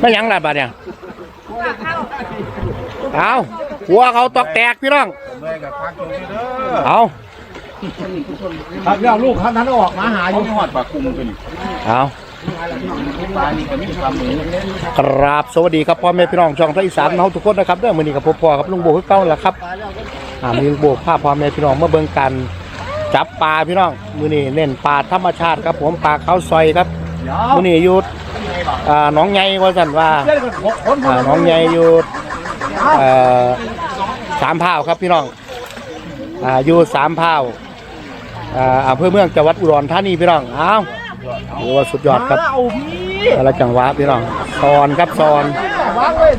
ไม่ยังละบาดเนี่ยเอาหัวเขาตอกแตกพี่น้อง เอาครับเรื่องลูกคันนั้นออกมาหาอยู่หอดปากคุมเป็นเอาปลานี่ก็มีคราบสวัสดีครับพ่อแม่พี่น้องช่องไทยอีสานเฮาทุกคนนะครับเด้องมือนี้กับพ่อพ่อครับลุงโบคือเก่าแหละครับอ่ามีลุงโบพาพ่อแม่พี่น้องมาเบิ่งกัน จับปลาพี่น้องมื้อนี้เน้นปลาธรรมชาติครับ ผมปลาข้าวซอยครับมื้อนี้อยู่อ่าหนองใหญ่ว่าซั่นว่าเจ้าเป็นคนอ่าน้องใหญ่อยู่เอ่อสามพร้าวครับพี่น้องอ่าอยู่สามพร้าวอ่าอำเภอเมืองจังหวัดอุดรธานีพี่น้องอ้าวถือว่าสุดยอดครับเอาพี่แต่ละจังหวะพี่น้องซอนครับซอนวางเลย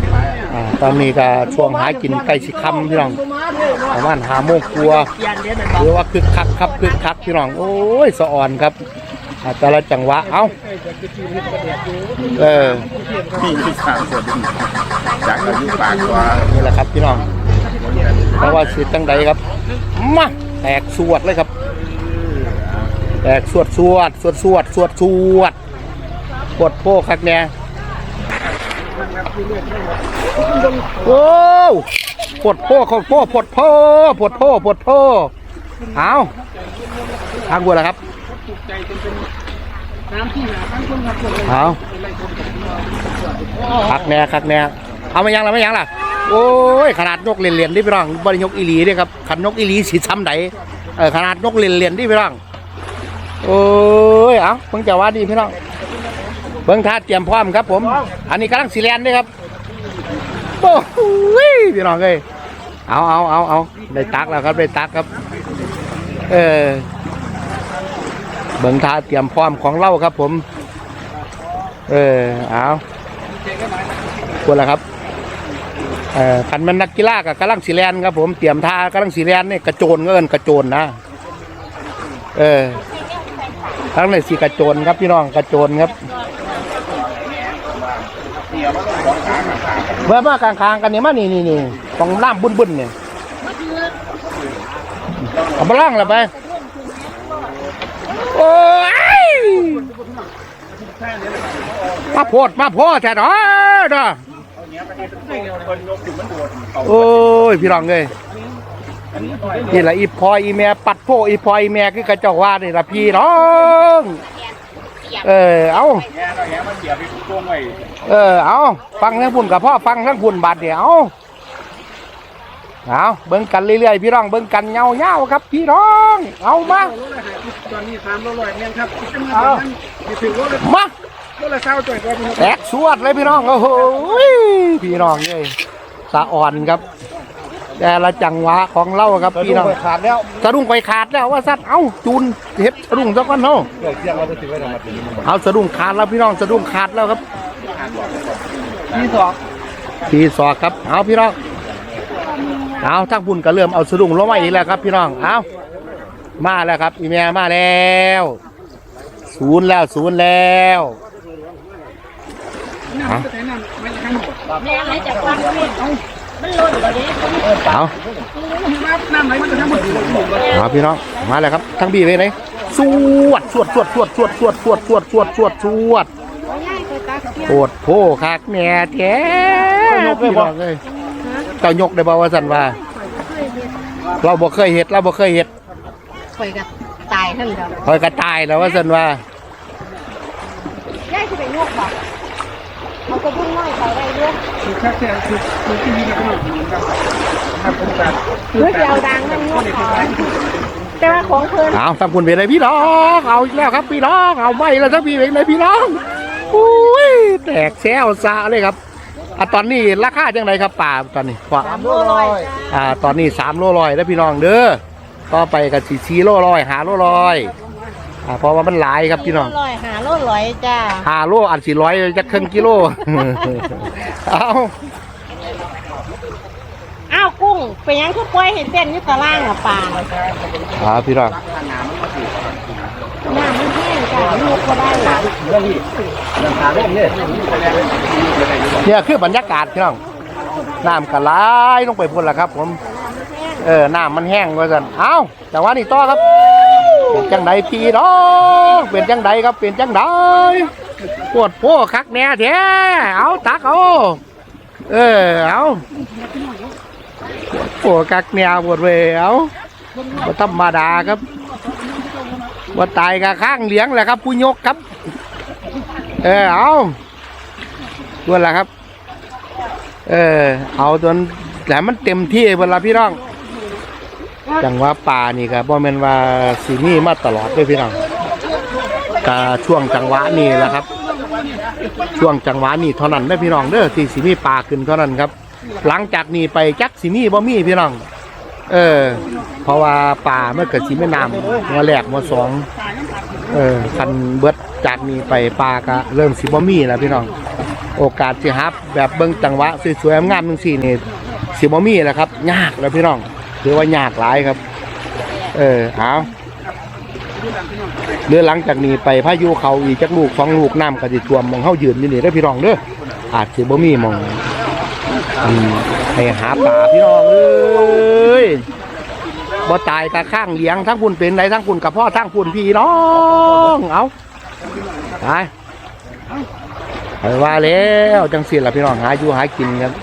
อ่าตอนนี้ก็ช่วงหากินใกล้สิค่ำพี่น้องประมาณหาโมงกลัวหรือว่าคึกคักครับคึกคักพี่น้องโอ้ยสะอ่อนครับอ่าแต่ละจังหวะเอ้าเออพี่ที่สามคนจากอายุปากกว่านี่แหละครับพี่น้องเพราะว่าสิตั้งใดครับมาแตกสวดเลยครับ แตกสวดสวดสวดสวดสวดสวดปวดโพคักแน่ โอ้ปวดโพเขาโพปวดโพปวดโพปวดโพเอาทางบัวแล้วครับเอาคักแน่คักแน่เอาไมายังล่ะมายังล่ะ โอ้ย ขนาดนกเลียนๆนี่พี่น้องบริยกอีหลีนี่ครับขันนกอีหลีสีซ้ำใดเออขนาดนกเลียนๆนี่พี่น้องโอ้ย เอาเพิ่งจะว่าดีพี่น้อง เบิ่งท่าเตรียมพร้อมครับผม อันนี้กำลังสีแลนด้วยครับโอ้โหพี่น้องเอ้ยเอาเอาเอาเอาได้ตักแล้วครับได้ตักครับ เออเบิ่งท่าเตรียมพร้อมของเล่าครับผม เออเอาควรละครับเอ่อคันแมันนักกีฬากับกำลังสีแลนครับผมเตรียมท่ากำลังสีแลนนี่กระโจนก็เอินกระโจนนะเออทั้งในสีกระโจนครับพี่น้องกระโจนครับ เมื่อมากลางคางกันเนี่ยมานี่นี่นี่ต้องน้ำบุญบุญๆเนี่ยเอามาล่างล้วไปโอ้ยมาโพดมาโพดแท้เนาะเด้อโอ้ยพี่น้องเลยนี่แหละอีพอยอีแม่ปัดโพอีพอยอีแม่คือกระเจ้าว่านี่ละพี่น้อง เออเอาแง่เราแง่มันเสียไปช่วงไว้เออเอาฟังทั้งพุ่นกับพ่อฟังทั้งพุ่นบาดเดียวเอาเบิ่งกันเรื่อยๆพี่น้องเบิ่งกันเงาเงาๆครับ พี่น้อง เอามาตอนนี้สามร้อยเนี่ยครับเอาถึงรถเลยมารถละเช้าจ่อยกว่าแตกสวดเลยพี่น้องโอ้โหพี่น้องเลยสะอ่อนครับ แต่ละจังหวะของเราครับพี่น้องขาดแล้วสะดุ้งไปขาดแล้วว่าสัตว์เอ้าจูนเฮ็ดสะดุ้งซะก่อนเนาะเกิดเที่ยงเราไปถึงไว้ทำไมเอาสะดุ้งขาดแล้วพี่น้องสะดุ้งขาดแล้วครับที่สองทีสอกครับเอาพี่น้องเอาทั้งบุญก็เริ่มเอาสะดุ้งลงมาอีกแล้วครับ พี่น้องเอามาแล้วครับ อีเมียมาแล้วศูนย์แล้วศูนย์แล้วเอาแม่อะ ไรจากความเพียรมันหล่นเลยเอาน้ำไหลมันจะทั้งหมดเอาพี่น้อง มาแล้วครับ ทั้งบีไปไหนสวดสวดสวดสวดสวดสวดสวดสวดสวดสวดสวดง่ายเคยตักเพียโอดโพคักแหน่แท้พี่น้องเลยเจ้ายกได้บ่ว่าสันว่า เราบ่เคยเห็ดเราบ่เคยเห็ดคอยกับตายทั้งเดียวคอยกระตายแล้วว่าสันว่าย่ายจะไปงวกบ อกเขาก็พุ่งน้อยไปได้เยอะคือแค่แค่คือคือที่นี่ก็ต้องเหมือนกันครับผมการเมื่อเดียวดังนั่นงวกเขาแต่ว่าของเพลินเอาทำคุณเป็นไรพี่น้องเอาอีกแล้วครับพี่น้องเอาไม่แล้วทั้งพี่เป็นไรพี่น้องอุ้ยแตกแซวซาเลยครับอะตอนนี้ราคาจังไรครับป่าตอนนี้ว่าสามโลร้อยอ่าตอนนี้สามโลลอยแล้วพี่น้องเด้อต่อไปกับสี่สี่โลลอยหาโลลอย อ่าเพราะว่ามันหลายครับพี่น้องร้อยหาโลร้อยจ้าหาโลอันสี่ร้อยจะครึ่งกิโลเอาอ้าวกุ้งไปยังคือปล่อยเห็นเต้นอยู่ตารางอะปลาอ่าพี่น้องน้ำมันแห้งจ้าลูกก็ได้ขาเล่นเนี่ยเนี่ยคือบรรยากาศพี่น้องน้ำกระไหลายลงไปพุ่นละครับ ผม เออน้ำมันแห้งว่าสันเอ้าแต่ว่านี่ต่อครับ เป็นจังไดพี่น้องเป็นจังไดครับเป็นจังไดปวดโพคักแน่แท้เอาตักเอาเออเอาปวดคักแน่ปวดเวเอาบธรรมดาครับบ่ตายกะข้างเลี้ยงแหละครับผู้ยกครับ เออเอาตัวละครับ เออเอาจนแต่มันเต็มที่เวลาพี่น้อง จังหว่าป่านี่ก็บ่แม่นว่าสิมีมาตลอดด้อพี่น้องก็ช่วงจังหวะนี้แหละครับ ช่วงจังหวะนี้เท่านั้นเด้พี่น้องเด้อที่สิมีป่าขึ้นเท่านั้นครับ หลังจากนี้ไปจักสิมีบ่มีพี่น้อง เออ เพราะว่าป่าเมันเกิดสิไม่น้ำมาแรกมาสองเออคันเบิดจากนี้ไปป่าก็เริ่มสิบ่มีแล้วพี่น้อง โอกาสสิฮับแบบเบิ่งจังหวะสวยๆงามๆจังซี่นี่สิบ่มีแล้วครับ ยากแล้วพี่น้อง ถือว่ายากหลายครับ เออเอาเรือหลังจากนี้ไปพายุเขาอีกจักลูกสองลูกน้ำก็สิท่วมมองเฮายืนอยู่นี่เด้พี่น้องเด้ออาจสิบ่มีมองให้หาปลาพี่น้องเอ้ยบ่ตายตาข้างเลี้ยงทั้งคุณเป็นไรทั้งคุณกับพ่อทั้งคุณพี่น้องเอาไปไปว่าแล้วจังสิล่ะพี่น้องหาอยู่หากินครับ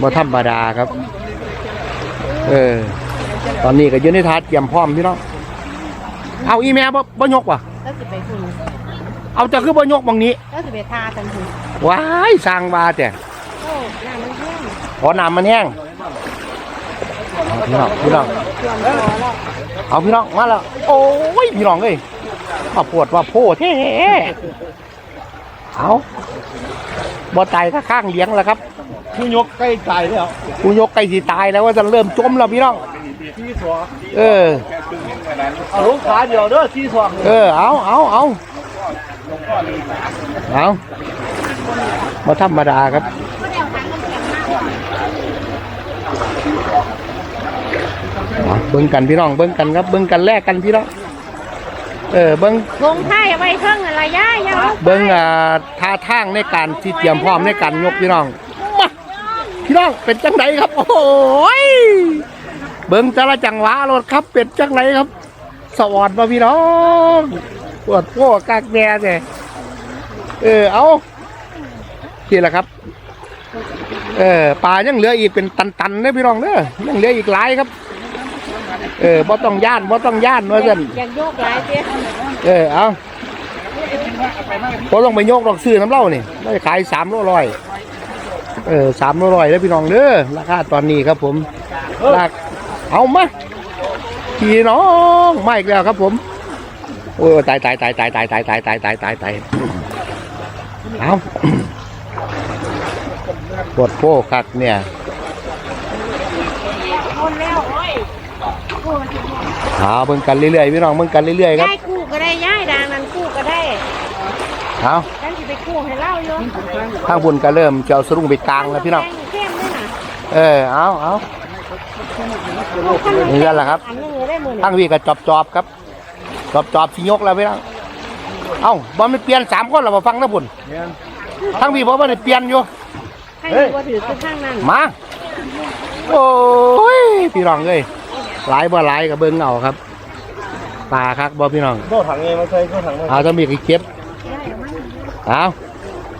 บ่ธรรมดาครับ เออ ตอนนี้ก็อยืนในทัดเตรียมพร้อมพี่น้อง เอาอีแม่บ่บ่ยกว่ะ แล้วสิไปคุณเอาจะคือบ่ยกบางนี้ แล้วสิไปทากันคุณว้ายสร้างบาแต่โอ้หน้ามันแห้งขอน้ำมันแห้งเอาพี่น้องพี่น้องชวนตัวแล้วเอาพี่น้องมาแล้วโอ้ยพี่น้องเอ้ยมาปวดว่าโพแท้เอาบ่ตายถ้าข้างเลี้ยงแล้วครับ ผู้ยกใกล้ตายแล้วกูยกใกล้สิตายแล้วว่าจะเริ่มจมแล้วพี่น้อง ที่สองเออ เอาลูกขาเดียวเด้อที่สองเออ เอาเอาเอาเอามาธรรมดาครับเอาเบิ้งกันพี่น้อง เบิ้งกันครับ เบิ้งกันแลกกันพี่น้อง เออ เบิ้งลงท้ายเอาไว้เทิงอะไรย่าอย่าเอาเบิ้งอ่าท่าทางในการที่เตรียมพร้อมในการยกพี่น้องมา พี่น้องเป็นจังไดครับ โอ้ยเบิ้งแต่ละจังหวะรถครับ เป็นจังไดครับ สวอดมาพี่น้องปวดโป้กากแดเนี่ยเออเอาที่แหละครับ เออปลายังเหลืออีกเป็นตันๆเนี่ยพี่น้องเด้อยังเหลืออีกหลายครับ เออบ่ต้องย่านบ่ต้องย่านว่าซั่นอยากโยกหลายเตี้ยเออเอาบ่ต้องไปโยกดอกซื้อน้ำเหล้านี่ได้ขายสามโลร้อย เออสามโลร้อยแล้วพี่น้องเด้อราคาตอนนี้ครับผมราคเอามาพี่น้องมาอีกแล้วครับผมโอ้ยตายตายตายตายตายตายตายตายตายตายตายเอาปวดโพคักเนี่ยคนแล้วโอ้ยเอาเบิ่งกันเรื่อยๆพี่น้องเบิ่งกันเรื่อยๆครับย้ายกู้ก็ได้ย้ายดางนั้นกู้ก็ได้เอา ฉันสิไปกู้ให้เล่าอยู่ข้างบนก็เริ่มจะเอาสรุงไปกลางแล้วพี่น้องเข้มด้วยนะเออเอาเอานี่กันแหละครับอันนึงเลยได้หมื่นทางวีก็จอบจอบๆครับจอบจอบสิยกแล้วพี่น้องเอ้าบอลมันเปลี่ยนสามคนเรามาฟังนะบุญทางวีเพราะว่าได้เปลี่ยนอยู่ให้ดูว่าถือคือข้างนั้นมาโอ้ยพี่น้องเอ้ยหลายบ่หลายกับเบิ้งเอาครับปลาครับบ่พี่น้องโดถังเองมาใส่โดถังมาเอาจะมีกี่เก็บเอา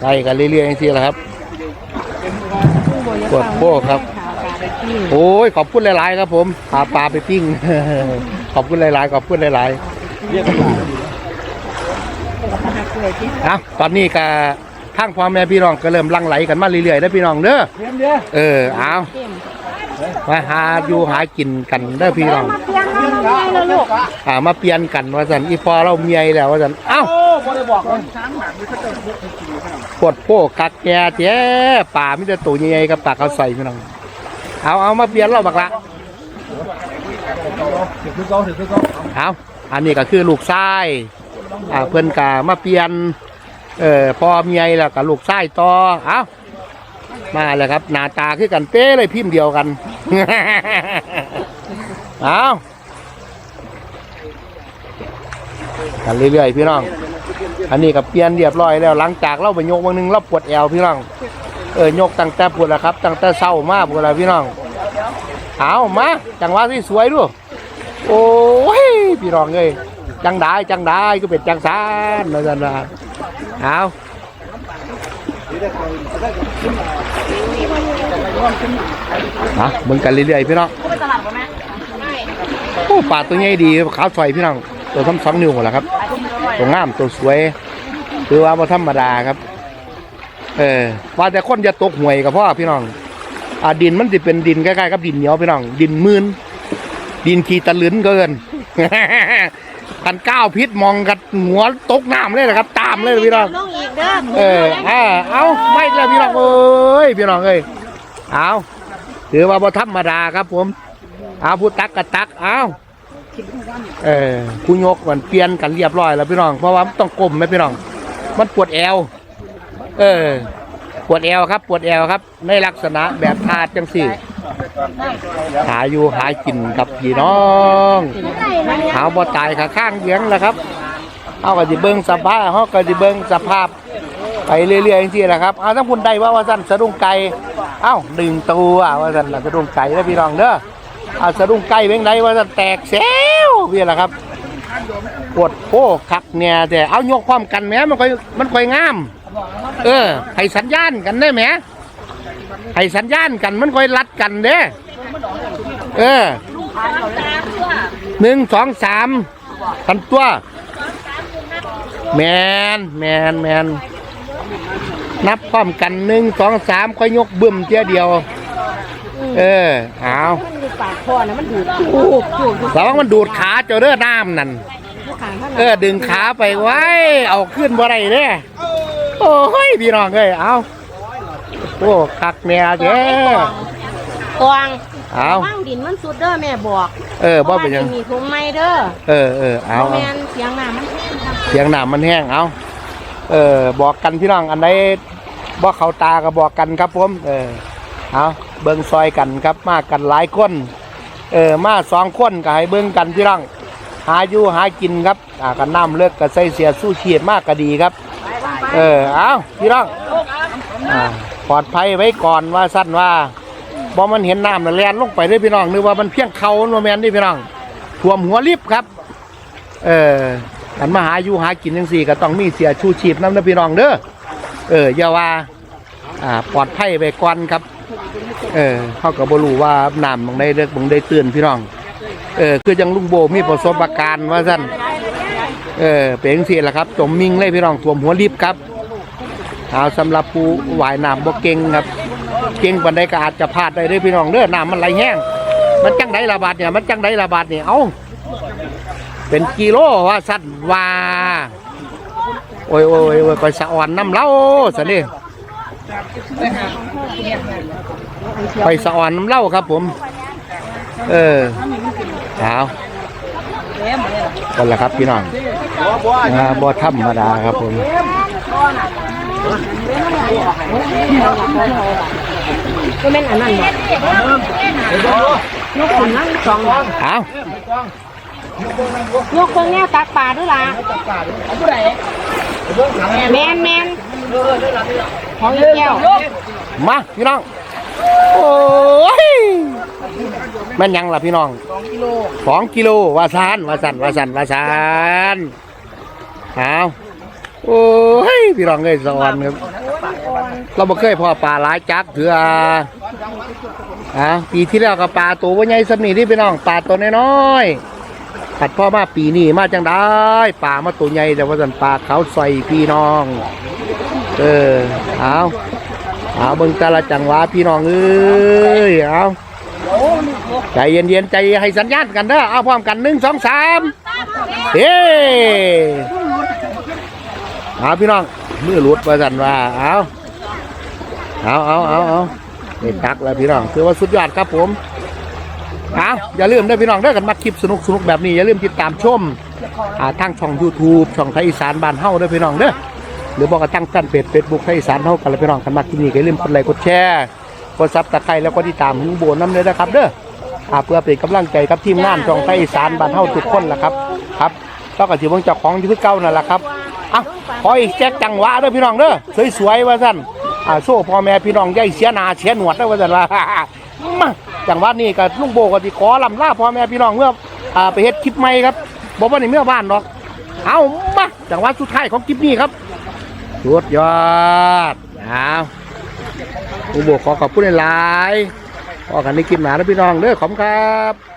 ไล่กันเรื่อยๆอย่างที่แหละครับ กดโป้ครับ โอ้ยขอบคุณหลาย ๆ ครับ ผมพาปลาไปปิ้ง ขอบคุณหลาย ๆ ขอบคุณหลายเรียกนมาตอนนี้ก็ทางพ่อแม่พี่น้องก็เริ่มลังไหลกันมาเรื่อยๆนะพี่น้องเด้อเรียมเออเอามาหาอยู่หากินกันเด้อพี่น้องมาเปลี่ยนน้ำง่ายเลยลูกอ่ามาเปลี่ยนกันว่าสันอีพอเราเมียแล้วว่าสันเอ้า ปวดโป้กักแกเจ้ป่ามิแต่ตัวใหญ่ๆกับปากเขาใส่พี่น้องเอาเอามาเปลี่ยนเราบักละเอาอันนี้ก็คือลูกชายอ่าเพื่อนกามาเปลี่ยนเอ่อพอเมียแล้วกับลูกชายต่อเอามาเลยครับหน้าตาคือกันเต้เลยพิมพ์เดียวกันเอากันเรื่อยๆพี่น้อง อันนี้ก็เปลี่ยนเรียบร้อยแล้วหลังจากเราไปโยกบางนึงเราปวดแอวพี่น้อง เออโยกตั้งแต่ปวดแล้วครับ ตั้งแต่เศร้ามากปวดแล้วพี่น้องเอามาจังหวะที่สวยดูโอ้ยพี่น้องเอ้ยจังได้จังได้ก็เป็นจังซานนะจันว่าเอาฮะมึงกันเรื่อยๆพี่น้องโอ้ปลาตัวใหญ่ดีขาวสวยพี่น้องตัวทั้งสองนิ้วหมดแล้วครับ ตัวงามตัวสวยคือว่าบ่ธรรมดาครับ เออว่าแต่คนจะตกหวยกับพ่อพี่น้องอ่าดินมันสิเป็นดินใกล้ๆกับดินเหนียวพี่น้อง ดินมืนดินขี้ตะลึนเกินกันก้าวพิษมองกันหัวตกน้ำเลยนะครับ ตามเลยพี่น้องน้องอีกเด้อเอออ่าเอาไม่เลยพี่น้องเอ้ยพี่น้องเอ้ยเอาถือว่าบ่ธรรมดาครับ ผมเอาผู้ตักกับตักเอา เออผู้ยกมันเปลี่ยนกันเรียบร้อยแล้วพี่น้อง เพราะว่าต้องก้มไหมพี่น้อง มันปวดแอว เออ ปวดแอวครับ ปวดแอวครับ ในลักษณะแบบทาดจังสี่ หาอยู่หากินกับพี่น้องหาบ่ตายขาข้างเยียงแล้วครับเอาก็สิเบิ่งสภาพเฮาก็สิเบิ่งสภาพไปเรื่อยๆจังซี่แหละครับเอาทั้งคุณได้ว่าว่าซั่นสะดุ้งไก่เอ้าดึงตัวว่าซั่นสะดุ้งไก่เด้อพี่น้องเด้อ อาสะดุ้งไก่เว้งใดว่าซั่นแตกแซวพี่ล่ะครับปวดโอ้คักเนี่ยแต่เอายกความกันแหมมันค่อยมันค่อยงาม เออให้สัญญาณกันได้แหมให้สัญญาณกันมันค่อยรัดกันเด้อเออหนึ่งสองสามพันตัวแมนแมนแมนนับพร้อมกันหนึ่งสองสามค่อยยกบึ้มเทียเดียว เออเอา ปากคอนะมันดูดจูบจูบระวังมันดูดขาเจ้าเด้อน้ำนั่นอยู่ข้างท่านเออดึงขาไปไว้ เอาขึ้นบ่ได้เด้โอ้ยพี่น้องเอ้ยเอาโอ้คักแนวเจ้กวางเอาว่างดินมันสุดเด้อแม่บอกเออบ่เป็นหยัง มีถุงไม้เด้อเออเออเอาบ่เอาแม่นเสียงน้ำมันแห้งครับเสียงน้ำมันแห้งเอาเออ บอกกันพี่น้องอันใดบ่เข้าตาก็บอกกันครับผม เออ เอาเบิ่งซอยกันครับมากกันหลายคนเออมาสองคนก็ให้เบิ่งกันพี่น้องหาอยู่หากินครับอ่ากันน้ำเลิกก็ใส่เสียสู้ชีพมากก็ดีครับ เออเอาพี่น้องอ่าปลอดภัยไว้ก่อนว่าสั้นว่าบ่มันเห็นน้ำแล้วแลนลงไปเด้อพี่น้องนึกว่ามันเพียงเขาโนแมนด้อพี่น้องท่วมหัวลิฟต์ครับ เออกันมาหาอยู่หากินจังสี่ก็ต้องมีเสียชูชีพน้ำนะพี่น้องเด้อเอออย่าว่าอ่าปลอดภัยไปก่อนครับ เออเขาก็บ่รู้ว่าน้ำบางได้เลิกบางได้เตือนพี่น้อง เออ คือจังลุงโบมีประสบการณ์ว่าสั้นเออเป็นจังสี่แหละครับจมมิงเลยพี่น้องท่วมหัวลิฟต์ครับเอาสำหรับผู้ว่ายน้ำบ่เก่งครับ เก่งปันใดก็อาจจะพลาดได้เด้อพี่น้องเด้อน้ำมันไหลแห้งมันจังไดระบาดเนี่ยมันจังไดระบาดเนี่ยเอาเป็นกิโลว่าสัตว์ว่าโอ้ยโอ้ยโอ้ยไปสะอ่อนน้ำเล้าสันนี่ ไปสะอ่อนน้ำเล้าครับผม เออเอากันละครับพี่น้องอ่าบ่ธรรมดาครับผมก็แม่นอันนั้นบ่ยกขึ้นนั่งสองเอายกเบิ่งแนวตักปลาด้วยล่ะแมนแมนของอีแก้วมาพี่น้อง โอ้ยแมันยังล่ะพี่น้องสองกิโลสองกิโลว่าซานว่าสันว่าสันว่าสันเอาโอ้ยพี่น้องเอ้ยสวรรค์ครับเราบ่เคยพอปลาหลายจักเถื่ออะปีที่แล้วก็ปลาตัวว่าใหญ่สำนีที่พี่น้องปลาตัวน้อยๆผัดพ่อมาปีนี้มาจังได้ปลามาตัวใหญ่แต่ว่าสันปลาเขาใส่พี่น้อง เออเอา เอาเบิ่งแต่ละจังหวะพี่น้องเอ้ยเอาใจเย็นๆใจให้สัญญาณกันเด้อเอาพร้อมกันหนึ่งสองสามเฮ้เอาพี่น้องมือหลุดประสันว่าเอาเอาเอาเอาเอาเด็ตักแล้วพี่น้องคือว่าสุดยอดครับผมเอาอย่าลืมด้พี่น้องเด้อกันมาคลิปสนุกสนุกๆแบบนี้อย่าลืมติดตามชมทางช่อง YouTube ช่องไทยอีสานบ้านเฮ้าด้อพี่น้องเด้อ รือบอกกระตั้งกันเพจเฟซบุ๊กไทยอีสานเท่ากันเลยพี่น้องกันมาที่นี่ก็อย่าลืมกดไลค์กดแชร์กดซับตะไคร้แล้วก็ติดตามหึงโบนน้ำเลยนะครับเด้ออ่าเพื่อเป็นกำลังใจกับทีมงานช่องไทยอีสานบ้านเท่าทุกคนแหละครับครับต้องกับที่เบิ่งเจ้าของที่คือเก่านั่นแหละครับอะขออีกแจ็คจังหวะเด้อพี่น้องเด้อสวยๆว่าสั่นอ่าโซ่พ่อแม่พี่น้องย่ายเสียหนาเสียหนวดเด้อว่าสั่นว่ามาจังหวะนี้ก็ลุงโบก็สิขอลำลาพ่อแม่พี่น้องเมื่ออ่าไปเฮ็ดคลิปใหม่ครับบอกว่าในเมื่อบ้านดอกเอามาจังหวะสุดท้ายของคลิปนี้ครับ สุดยอดเอาอุโบกขอขอบคุณหลายๆพอกันในคลิปหนาแล้วพี่น้องเด้อขอบคุณครับ